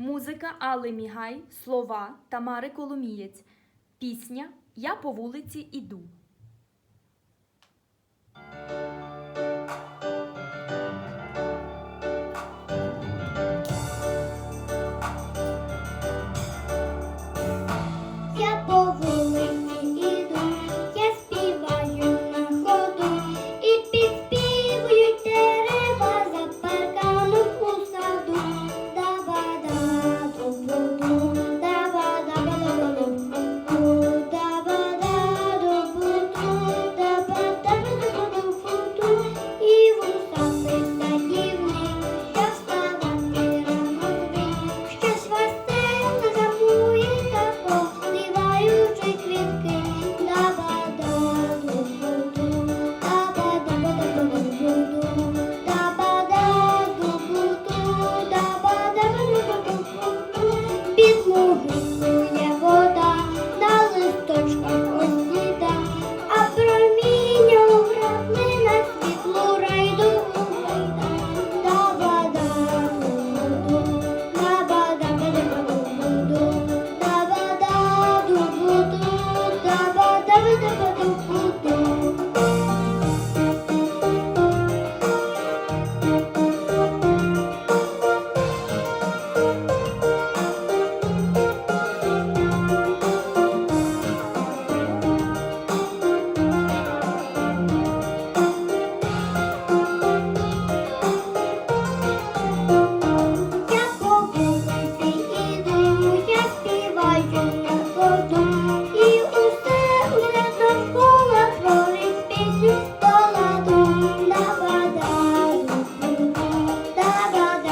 Музика Алли Мігай, слова Тамари Коломієць. Пісня Я по вулиці іду.